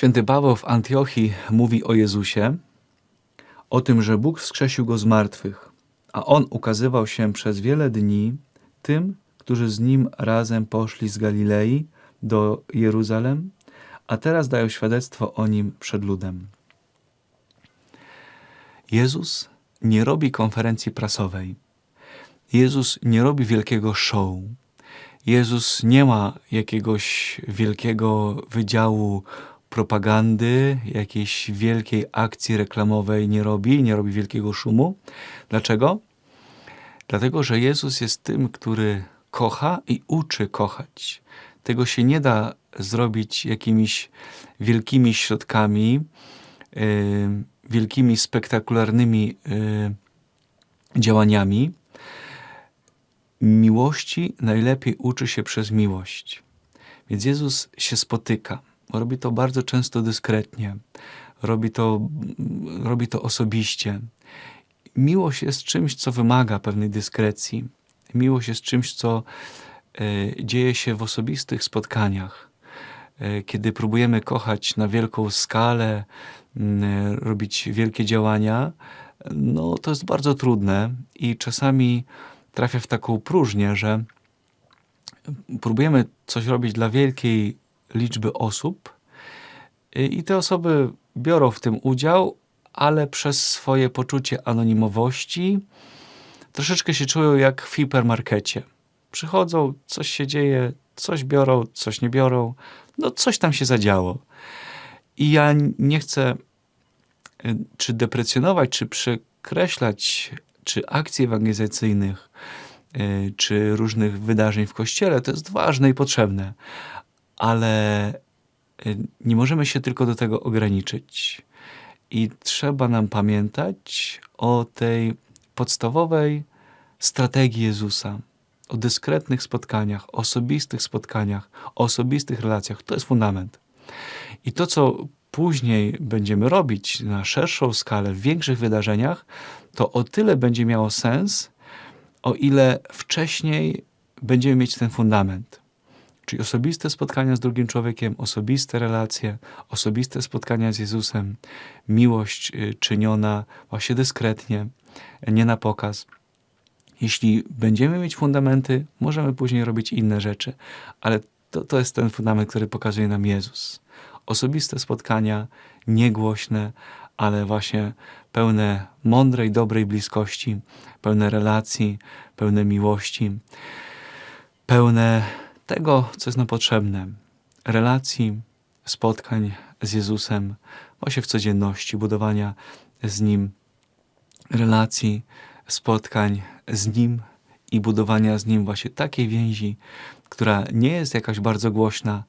Święty Paweł w Antiochii mówi o Jezusie, o tym, że Bóg wskrzesił go z martwych, a on ukazywał się przez wiele dni tym, którzy z nim razem poszli z Galilei do Jeruzalem, a teraz dają świadectwo o nim przed ludem. Jezus nie robi konferencji prasowej. Jezus nie robi wielkiego show. Jezus nie ma jakiegoś wielkiego wydziału propagandy, jakiejś wielkiej akcji reklamowej nie robi, nie robi wielkiego szumu. Dlaczego? Dlatego, że Jezus jest tym, który kocha i uczy kochać. Tego się nie da zrobić jakimiś wielkimi środkami, yy, wielkimi, spektakularnymi yy, działaniami. Miłości najlepiej uczy się przez miłość. Więc Jezus się spotyka. Robi to bardzo często dyskretnie. Robi to, robi to osobiście. Miłość jest czymś, co wymaga pewnej dyskrecji. Miłość jest czymś, co e, dzieje się w osobistych spotkaniach. E, kiedy próbujemy kochać na wielką skalę, e, robić wielkie działania, no to jest bardzo trudne i czasami trafia w taką próżnię, że próbujemy coś robić dla wielkiej liczby osób i i te osoby biorą w tym udział, ale przez swoje poczucie anonimowości troszeczkę się czują jak w hipermarkecie. Przychodzą, coś się dzieje, coś biorą, coś nie biorą, no coś tam się zadziało. I ja nie chcę y, czy deprecjonować, czy przekreślać, czy akcji ewangelizacyjnych, y, czy różnych wydarzeń w kościele. To jest ważne i potrzebne, ale y, nie możemy się tylko do tego ograniczyć. I trzeba nam pamiętać o tej podstawowej strategii Jezusa, o dyskretnych spotkaniach, osobistych spotkaniach, osobistych relacjach. To jest fundament. I to, co później będziemy robić na szerszą skalę, w większych wydarzeniach, to o tyle będzie miało sens, o ile wcześniej będziemy mieć ten fundament. Czyli osobiste spotkania z drugim człowiekiem, osobiste relacje, osobiste spotkania z Jezusem, miłość y, czyniona właśnie dyskretnie, nie na pokaz. Jeśli będziemy mieć fundamenty, możemy później robić inne rzeczy, ale to, to jest ten fundament, który pokazuje nam Jezus. Osobiste spotkania, niegłośne, ale właśnie pełne mądrej, dobrej bliskości, pełne relacji, pełne miłości, pełne tego, co jest nam potrzebne. Relacji, spotkań z Jezusem, właśnie w codzienności, budowania z Nim relacji, spotkań z Nim i budowania z Nim właśnie takiej więzi, która nie jest jakaś bardzo głośna,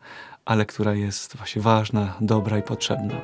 ale która jest właśnie ważna, dobra i potrzebna.